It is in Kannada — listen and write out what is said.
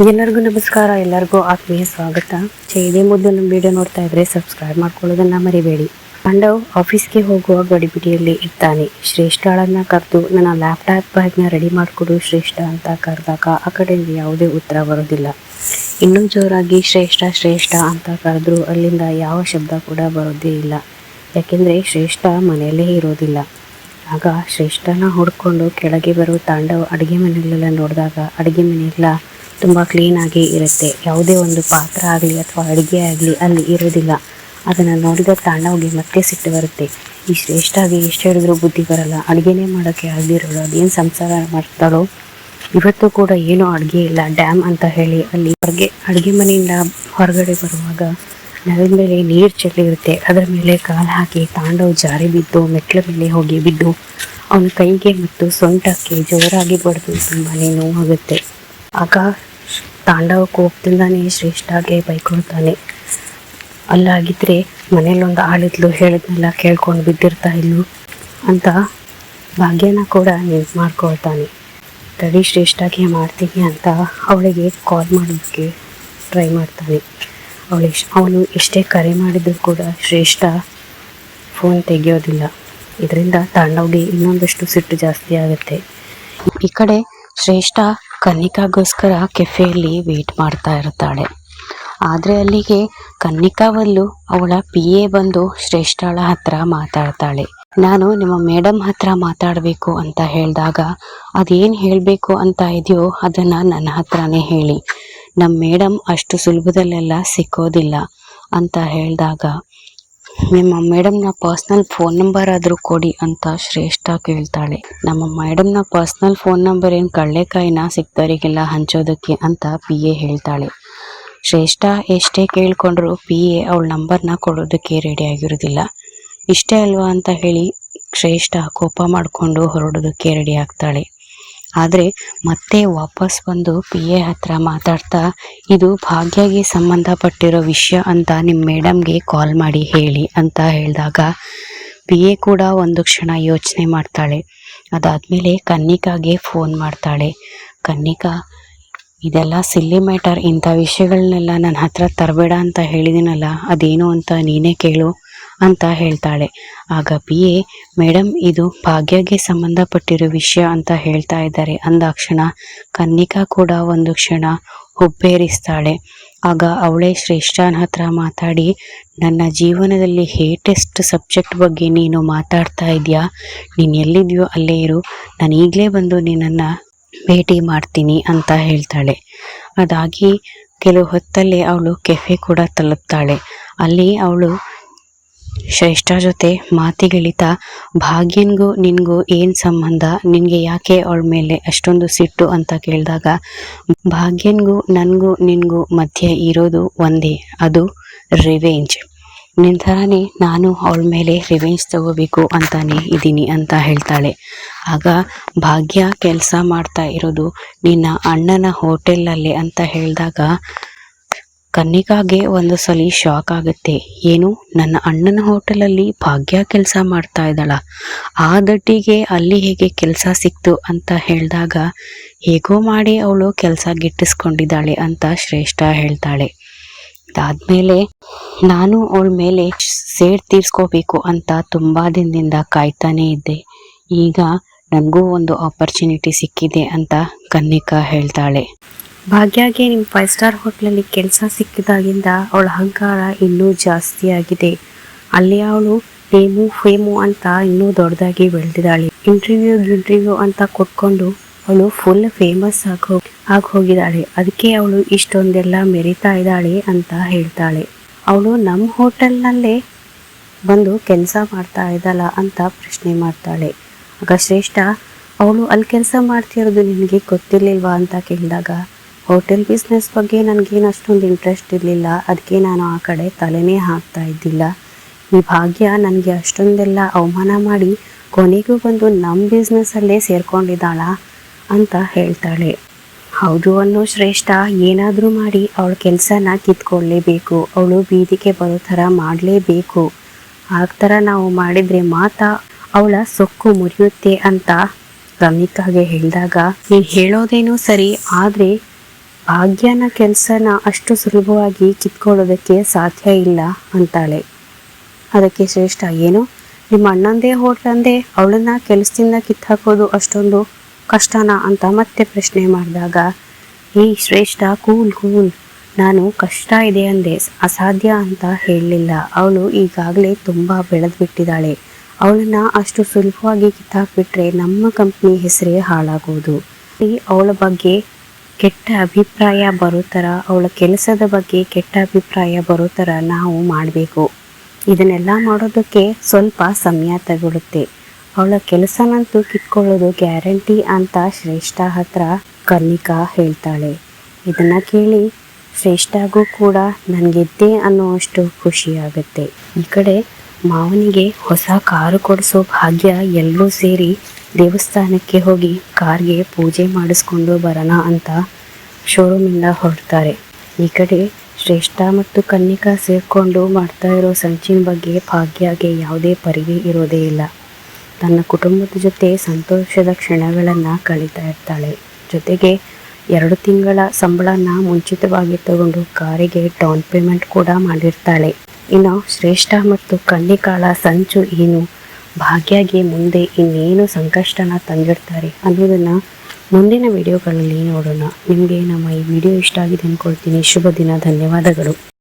ಎಲ್ಲರಿಗೂ ನಮಸ್ಕಾರ, ಎಲ್ಲರಿಗೂ ಆತ್ಮೀಯ ಸ್ವಾಗತ. ಇದೇ ಮೊದಲು ನಮ್ಮ ವಿಡಿಯೋ ನೋಡ್ತಾ ಇದ್ರೆ ಸಬ್ಸ್ಕ್ರೈಬ್ ಮಾಡ್ಕೊಳ್ಳೋದನ್ನ ಮರಿಬೇಡಿ. ಪಾಂಡವ್ ಆಫೀಸ್ಗೆ ಹೋಗುವ ಗಡಿಬಿಡಿಯಲ್ಲಿ ಇರ್ತಾನೆ. ಶ್ರೇಷ್ಠಳನ್ನ ಕರೆದು ನನ್ನ ಲ್ಯಾಪ್ಟಾಪ್ ಬ್ಯಾಗ್ನ ರೆಡಿ ಮಾಡಿಕೊಡು ಶ್ರೇಷ್ಠ ಅಂತ ಕರೆದಾಗ ಆ ಕಡೆಯಿಂದ ಯಾವುದೇ ಉತ್ತರ ಬರೋದಿಲ್ಲ ಇನ್ನೂ ಜೋರಾಗಿ ಶ್ರೇಷ್ಠ ಶ್ರೇಷ್ಠ ಅಂತ ಕರೆದ್ರು ಅಲ್ಲಿಂದ ಯಾವ ಶಬ್ದ ಕೂಡ ಬರೋದೇ ಇಲ್ಲ. ಯಾಕೆಂದರೆ ಶ್ರೇಷ್ಠ ಮನೆಯಲ್ಲೇ ಇರೋದಿಲ್ಲ. ಆಗ ಶ್ರೇಷ್ಠನ ಹುಡ್ಕೊಂಡು ಕೆಳಗೆ ಬರೋ ತಾಂಡವ್ ಅಡುಗೆ ಮನೆಯಲ್ಲೆಲ್ಲ ನೋಡಿದಾಗ, ಅಡುಗೆ ಮನೆಯೆಲ್ಲ ತುಂಬ ಕ್ಲೀನಾಗಿ ಇರುತ್ತೆ. ಯಾವುದೇ ಒಂದು ಪಾತ್ರ ಆಗಲಿ ಅಥವಾ ಅಡುಗೆ ಆಗಲಿ ಅಲ್ಲಿ ಇರೋದಿಲ್ಲ ಅದನ್ನು ನೋಡಿದ ತಾಂಡವ್ಗೆ ಮತ್ತೆ ಸಿಟ್ಟು ಬರುತ್ತೆ. ಈ ಶ್ರೇಷ್ಠಾಗಿ ಎಷ್ಟು ಹೇಳಿದ್ರು ಬುದ್ಧಿ ಬರಲ್ಲ. ಅಡುಗೆನೇ ಮಾಡೋಕ್ಕೆ ಆಗದಿರೋಳು. ಅದೇನು ಸಂಸಾರ ಮಾಡ್ತಾಳೋ? ಇವತ್ತು ಕೂಡ ಏನೂ ಅಡುಗೆ ಇಲ್ಲ. ಡ್ಯಾಮ್ ಅಂತ ಹೇಳಿ ಅಲ್ಲಿ ಹೊರಗೆ, ಅಡುಗೆ ಮನೆಯಿಂದ ಹೊರಗಡೆ ಬರುವಾಗ ನೆಲದ ಮೇಲೆ ನೀರು ಚೆಲ್ಲಿರುತ್ತೆ ಅದರ ಮೇಲೆ ಕಾಲು ಹಾಕಿ ತಾಂಡವ್ ಜಾರಿ ಬಿದ್ದು ಮೆಟ್ಲ ಮೇಲೆ ಹೋಗಿ ಬಿದ್ದು ಅವನ ಕೈಗೆ ಮತ್ತು ಸೊಂಟಕ್ಕೆ ಜೋರಾಗಿ ಬಡಿದು ತುಂಬಾ ನೋವಾಗುತ್ತೆ. ಆಗ ತಾಂಡವ ಕೋಪದಿಂದಾನೇ ಶ್ರೇಷ್ಠಾಗೆ ಬೈಕೊಳ್ತಾನೆ. ಅಲ್ಲಾಗಿದ್ರೆ ಮನೇಲೊಂದು ಆಳಿದ್ಲು, ಹೇಳಿದ್ನೆಲ್ಲ ಕೇಳ್ಕೊಂಡು ಬಿದ್ದಿರ್ತಾ ಇಲ್ಲು ಅಂತ ಭಾಗ್ಯನ ಕೂಡ ನೆನ್ಪು ಮಾಡ್ಕೊಳ್ತಾನೆ. ತಡಿ ಶ್ರೇಷ್ಠಾಗೆ ಮಾಡ್ತೀನಿ ಅಂತ ಅವಳಿಗೆ ಕಾಲ್ ಮಾಡೋದಕ್ಕೆ ಟ್ರೈ ಮಾಡ್ತಾನೆ. ಅವಳು ಅವನು ಎಷ್ಟೇ ಕರೆ ಮಾಡಿದರೂ ಕೂಡ ಶ್ರೇಷ್ಠ ಫೋನ್ ತೆಗೆಯೋದಿಲ್ಲ. ಇದರಿಂದ ತಾಂಡವ್ಗೆ ಇನ್ನೊಂದಷ್ಟು ಸಿಟ್ಟು ಜಾಸ್ತಿ ಆಗುತ್ತೆ. ಈ ಕಡೆ ಶ್ರೇಷ್ಠ ಕನ್ನಿಕಾಗೋಸ್ಕರ ಕೆಫೆಯಲ್ಲಿ ವೇಟ್ ಮಾಡ್ತಾ ಇರ್ತಾಳೆ. ಆದರೆ ಅಲ್ಲಿಗೆ ಕನ್ನಿಕಾವಲ್ಲು ಅವಳ ಪಿ ಎ ಬಂದು ಶ್ರೇಷ್ಠಳ ಹತ್ರ ಮಾತಾಡ್ತಾಳೆ. ನಾನು ನಿಮ್ಮ ಮೇಡಮ್ ಹತ್ರ ಮಾತಾಡಬೇಕು ಅಂತ ಹೇಳಿದಾಗ ಅದೇನು ಹೇಳಬೇಕು ಅಂತ ಇದೆಯೋ ಅದನ್ನು ನನ್ನ ಹತ್ರನೇ ಹೇಳಿ. ನಮ್ಮ ಮೇಡಮ್ ಅಷ್ಟು ಸುಲಭದಲ್ಲೆಲ್ಲ ಸಿಕ್ಕೋದಿಲ್ಲ ಅಂತ ಹೇಳಿದಾಗ ನಿಮ್ಮ ಮೇಡಮ್ನ ಪರ್ಸ್ನಲ್ ಫೋನ್ ನಂಬರ್ ಆದರೂ ಕೊಡಿ ಅಂತ ಶ್ರೇಷ್ಠ ಕೇಳ್ತಾಳೆ. ನಮ್ಮ ಮೇಡಮ್ನ ಪರ್ಸ್ನಲ್ ಫೋನ್ ನಂಬರ್ ಏನು ಕಳ್ಳೆಕಾಯಿನ ಸಿಕ್ತವರಿಗೆಲ್ಲ ಹಂಚೋದಕ್ಕೆ ಅಂತ ಪಿ ಎ ಹೇಳ್ತಾಳೆ. ಶ್ರೇಷ್ಠ ಎಷ್ಟೇ ಕೇಳ್ಕೊಂಡ್ರು ಪಿ ಎ ಅವಳ ನಂಬರ್ನ ಕೊಡೋದಕ್ಕೆ ರೆಡಿ ಆಗಿರೋದಿಲ್ಲ. ಇಷ್ಟೇ ಅಲ್ವಾ ಅಂತ ಹೇಳಿ ಶ್ರೇಷ್ಠ ಕೋಪ ಮಾಡಿಕೊಂಡು ಹೊರಡೋದಕ್ಕೆ ರೆಡಿ ಆಗ್ತಾಳೆ. ಆದರೆ ಮತ್ತೆ ವಾಪಸ್ ಬಂದು ಪಿ ಎ ಹತ್ರ ಮಾತಾಡ್ತಾ, ಇದು ಭಾಗ್ಯಗೆ ಸಂಬಂಧಪಟ್ಟಿರೋ ವಿಷಯ ಅಂತ ನಿಮ್ಮ ಮೇಡಮ್ಗೆ ಕಾಲ್ ಮಾಡಿ ಹೇಳಿ ಅಂತ ಹೇಳಿದಾಗ ಪಿ ಎ ಕೂಡ ಒಂದು ಕ್ಷಣ ಯೋಚನೆ ಮಾಡ್ತಾಳೆ. ಅದಾದಮೇಲೆ ಕನ್ನಿಕಾಗೆ ಫೋನ್ ಮಾಡ್ತಾಳೆ. ಕನ್ನಿಕಾ, ಇದೆಲ್ಲ ಸಿಲ್ಲಿ ಮ್ಯಾಟರ್ ಇಂಥ ವಿಷಯಗಳನ್ನೆಲ್ಲ ನನ್ನ ಹತ್ರ ತರಬೇಡ ಅಂತ ಹೇಳಿದ್ದೀನಲ್ಲ ಅದೇನು ಅಂತ ನೀನೇ ಕೇಳು. ಅಂತ ಹೇಳ್ತಾಳೆ. ಆಗ ಪಿ ಎ ಮೇಡಮ್ ಇದು ಭಾಗ್ಯಗೆ ಸಂಬಂಧಪಟ್ಟಿರೋ ವಿಷಯ ಅಂತ ಹೇಳ್ತಾ ಇದ್ದಾರೆ. ಅಂದಾಕ್ಷಣ ಕನ್ನಿಕಾ ಕೂಡ ಒಂದು ಕ್ಷಣ ಹುಬ್ಬೇರಿಸ್ತಾಳೆ. ಆಗ ಅವಳೇ ಶ್ರೇಷ್ಠನ ಹತ್ರ ಮಾತಾಡಿ, ನನ್ನ ಜೀವನದಲ್ಲಿ ಹೇಟೆಸ್ಟ್ ಸಬ್ಜೆಕ್ಟ್ ಬಗ್ಗೆ ನೀನು ಮಾತಾಡ್ತಾ ಇದೆಯಾ? ನೀನು ಎಲ್ಲಿದೆಯೋ ಅಲ್ಲೇ ಇರು. ನಾನು ಈಗಲೇ ಬಂದು ನಿನ್ನನ್ನು ಭೇಟಿ ಮಾಡ್ತೀನಿ ಅಂತ ಹೇಳ್ತಾಳೆ. ಅದಾಗಿ, ಕೆಲವು ಹೊತ್ತಲ್ಲೇ ಅವಳು ಕೆಫೆ ಕೂಡ ತಲುಪ್ತಾಳೆ. ಅಲ್ಲಿ ಅವಳು ಶ್ರೇಷ್ಠ ಜೊತೆ ಮಾತಿಗಿಳಿತ, ಭಾಗ್ಯನ್ಗೂ ನಿನಗೂ ಏನು ಸಂಬಂಧ? ನಿನಗೆ ಯಾಕೆ ಅವಳ ಮೇಲೆ ಅಷ್ಟೊಂದು ಸಿಟ್ಟು? ಅಂತ ಕೇಳಿದಾಗ, ಭಾಗ್ಯನ್ಗೂ ನನಗೂ ನಿನಗೂ ಮಧ್ಯೆ ಇರೋದು ಒಂದೇ, ಅದು ರಿವೆಂಜ್. ನಿನ್ನ ಥರನೇ ನಾನು ಅವಳ ಮೇಲೆ ರಿವೆಂಜ್ ತಗೋಬೇಕು ಅಂತಾನೆ ಇದ್ದೀನಿ ಅಂತ ಹೇಳ್ತಾಳೆ. ಆಗ, ಭಾಗ್ಯ ಕೆಲಸ ಮಾಡ್ತಾ ಇರೋದು ನಿನ್ನ ಅಣ್ಣನ ಹೋಟೆಲಲ್ಲಿ? ಅಂತ ಹೇಳಿದಾಗ ಕನ್ನಿಕಾಗೆ ಒಂದು ಸಲ ಶಾಕ್ ಆಗುತ್ತೆ. ಏನು? ನನ್ನ ಅಣ್ಣನ ಹೋಟೆಲಲ್ಲಿ ಭಾಗ್ಯ ಕೆಲಸ ಮಾಡ್ತಾ ಇದ್ದಾಳ. ಆ ದಡ್ಡಿಗೆ ಅಲ್ಲಿ ಹೇಗೆ ಕೆಲಸ ಸಿಕ್ತು ಅಂತ ಹೇಳಿದಾಗ, ಹೇಗೋ ಮಾಡಿ ಅವಳು ಕೆಲಸ ಗಿಟ್ಟಿಸ್ಕೊಂಡಿದ್ದಾಳೆ ಅಂತ ಶ್ರೇಷ್ಠ ಹೇಳ್ತಾಳೆ. ಅದಾದ್ಮೇಲೆ, ನಾನು ಅವಳ ಮೇಲೆ ಸೇಡ್ ತೀರ್ಸ್ಕೋಬೇಕು ಅಂತ ತುಂಬಾ ದಿನದಿಂದ ಕಾಯ್ತಾನೆ ಇದ್ದೆ. ಈಗ ನನಗೂ ಒಂದು ಆಪರ್ಚುನಿಟಿ ಸಿಕ್ಕಿದೆ ಅಂತ ಕನ್ನಿಕಾ ಹೇಳ್ತಾಳೆ. ಭಾಗ್ಯಗೆ ನಿಮ್ಮ ಫೈವ್ ಸ್ಟಾರ್ ಹೋಟ್ಲಲ್ಲಿ ಕೆಲಸ ಸಿಕ್ಕಿದಾಗಿಂದ ಅವಳ ಅಹಂಕಾರ ಇನ್ನೂ ಜಾಸ್ತಿ ಆಗಿದೆ. ಅಲ್ಲಿ ಅವಳು ನೇಮು, ಫೇಮು ಅಂತ ಇನ್ನೂ ದೊಡ್ಡದಾಗಿ ಬೆಳೆದಿದ್ದಾಳೆ. ಇಂಟರ್ವ್ಯೂ ಇಂಟರ್ವ್ಯೂ ಅಂತ ಕೊಟ್ಕೊಂಡು ಅವಳು ಫುಲ್ ಫೇಮಸ್ ಆಗೋ ಆಗಿ ಹೋಗಿದ್ದಾಳೆ. ಅದಕ್ಕೆ ಅವಳು ಇಷ್ಟೊಂದೆಲ್ಲ ಮೆರಿತಾ ಇದ್ದಾಳೆ ಅಂತ ಹೇಳ್ತಾಳೆ. ಅವಳು ನಮ್ಮ ಹೋಟೆಲ್ನಲ್ಲೇ ಬಂದು ಕೆಲಸ ಮಾಡ್ತಾ ಇದ್ದಾಳ ಅಂತ ಪ್ರಶ್ನೆ ಮಾಡ್ತಾಳೆ. ಆಗ ಶ್ರೇಷ್ಠ, ಅವಳು ಅಲ್ಲಿ ಕೆಲಸ ಮಾಡ್ತಿರೋದು ನಿನಗೆ ಗೊತ್ತಿರ್ಲಿಲ್ವಾ? ಅಂತ ಕೇಳಿದಾಗ ಹೋಟೆಲ್ ಬಿಸ್ನೆಸ್ ಬಗ್ಗೆ ನನಗೇನು ಅಷ್ಟೊಂದು ಇಂಟ್ರೆಸ್ಟ್ ಇರಲಿಲ್ಲ. ಅದಕ್ಕೆ ನಾನು ಆ ಕಡೆ ತಲೆನೇ ಹಾಕ್ತಾ ಇದ್ದಿಲ್ಲ. ಈ ಭಾಗ್ಯ ನನಗೆ ಅಷ್ಟೊಂದೆಲ್ಲ ಅವಮಾನ ಮಾಡಿ ಕೊನೆಗೂ ಬಂದು ನಮ್ಮ ಬಿಸ್ನೆಸ್ಸಲ್ಲೇ ಸೇರ್ಕೊಂಡಿದ್ದಾಳ ಅಂತ ಹೇಳ್ತಾಳೆ. ಹೌದು ಅನ್ನೋ ಶ್ರೇಷ್ಠ ಏನಾದರೂ ಮಾಡಿ ಅವಳ ಕೆಲಸನ ಕಿತ್ಕೊಳ್ಳೇಬೇಕು ಅವಳು ಬೀದಿಗೆ ಬರೋ ಥರ ಮಾಡಲೇಬೇಕು. ಆ ಥರ ನಾವು ಮಾಡಿದರೆ ಮಾತ್ರ ಅವಳ ಸೊಕ್ಕು ಮುರಿಯುತ್ತೆ ಅಂತ ರಮಿಕಾಗೆ ಹೇಳಿದಾಗ, ನೀನು ಹೇಳೋದೇನೋ ಸರಿ, ಆದರೆ ಭಾಗ್ಯನ ಕೆಲಸನ ಅಷ್ಟು ಸುಲಭವಾಗಿ ಕಿತ್ಕೊಳ್ಳೋದಕ್ಕೆ ಸಾಧ್ಯ ಇಲ್ಲ ಅಂತಾಳೆ. ಅದಕ್ಕೆ ಶ್ರೇಷ್ಠ, ಏನು? ನಿಮ್ಮ ಅಣ್ಣಂದೇ ಹೋಟ್ಲಂದೇ ಅವಳನ್ನ ಕೆಲಸದಿಂದ ಕಿತ್ತಾಕೋದು ಅಷ್ಟೊಂದು ಕಷ್ಟನಾ? ಅಂತ ಮತ್ತೆ ಪ್ರಶ್ನೆ ಮಾಡಿದಾಗ, ಏ ಶ್ರೇಷ್ಠ, ಕೂಲ್ ಕೂಲ್. ನಾನು ಕಷ್ಟ ಇದೆ ಅಂದೆ, ಅಸಾಧ್ಯ ಅಂತ ಹೇಳಲಿಲ್ಲ. ಅವಳು ಈಗಾಗಲೇ ತುಂಬ ಬೆಳೆದ್ಬಿಟ್ಟಿದ್ದಾಳೆ. ಅವಳನ್ನ ಅಷ್ಟು ಸುಲಭವಾಗಿ ಕಿತ್ತಾಕ್ಬಿಟ್ರೆ ನಮ್ಮ ಕಂಪ್ನಿ ಹೆಸರೇ ಹಾಳಾಗೋದು. ಅವಳ ಬಗ್ಗೆ ಕೆಟ್ಟ ಅಭಿಪ್ರಾಯ ಬರೋ ಥರ ಅವಳ ಕೆಲಸದ ಬಗ್ಗೆ ಕೆಟ್ಟ ಅಭಿಪ್ರಾಯ ಬರೋ ಥರ ನಾವು ಮಾಡಬೇಕು. ಇದನ್ನೆಲ್ಲ ಮಾಡೋದಕ್ಕೆ ಸ್ವಲ್ಪ ಸಮಯ ತಗೊಳುತ್ತೆ. ಅವಳ ಕೆಲಸನಂತೂ ಕಿತ್ಕೊಳ್ಳೋದು ಗ್ಯಾರಂಟಿ ಅಂತ ಶ್ರೇಷ್ಠ ಹತ್ರ ಕನ್ನಿಕಾ ಹೇಳ್ತಾಳೆ. ಇದನ್ನ ಕೇಳಿ ಶ್ರೇಷ್ಠಗೂ ಕೂಡ ನನಗೆದ್ದೆ ಅನ್ನುವಷ್ಟು ಖುಷಿಯಾಗುತ್ತೆ. ಈ ಕಡೆ ಮಾವನಿಗೆ ಹೊಸ ಕಾರು ಕೊಡಿಸೋ ಭಾಗ್ಯ ಎಲ್ಲರೂ ಸೇರಿ ದೇವಸ್ಥಾನಕ್ಕೆ ಹೋಗಿ ಕಾರ್ಗೆ ಪೂಜೆ ಮಾಡಿಸ್ಕೊಂಡು ಬರೋಣ ಅಂತ ಶೋರೂಮಿಂದ ಹೊರಡ್ತಾರೆ. ಈ ಕಡೆ ಶ್ರೇಷ್ಠ ಮತ್ತು ಕನ್ನಿಕಾ ಸೇರಿಕೊಂಡು ಮಾಡ್ತಾ ಇರೋ ಸಂಚಿನ ಬಗ್ಗೆ ಭಾಗ್ಯಗೆ ಯಾವುದೇ ಪರಿವೆ ಇರೋದೇ ಇಲ್ಲ. ತನ್ನ ಕುಟುಂಬದ ಜೊತೆ ಸಂತೋಷದ ಕ್ಷಣಗಳನ್ನು ಕಳೀತಾ ಇರ್ತಾಳೆ. ಜೊತೆಗೆ ಎರಡು ತಿಂಗಳ ಸಂಬಳನ ಮುಂಚಿತವಾಗಿ ತಗೊಂಡು ಕಾರಿಗೆ ಡೌನ್ ಪೇಮೆಂಟ್ ಕೂಡ ಮಾಡಿರ್ತಾಳೆ. ಇನ್ನು ಶ್ರೇಷ್ಠ ಮತ್ತು ಕನ್ನಿಕಾಳ ಸಂಚು ಏನು? ಭಾಗ್ಯಗೆ ಮುಂದೆ ಇನ್ನೇನು ಸಂಕಷ್ಟನ ತಂದಿರ್ತಾರೆ ಅನ್ನೋದನ್ನು ಮುಂದಿನ ವಿಡಿಯೋಗಳಲ್ಲಿ ನೋಡೋಣ. ನಿಮಗೆ ನಮ್ಮ ಈ ವಿಡಿಯೋ ಇಷ್ಟ ಆಗಿದೆ ಅಂದ್ಕೊಳ್ತೀನಿ ಶುಭ ದಿನ, ಧನ್ಯವಾದಗಳು.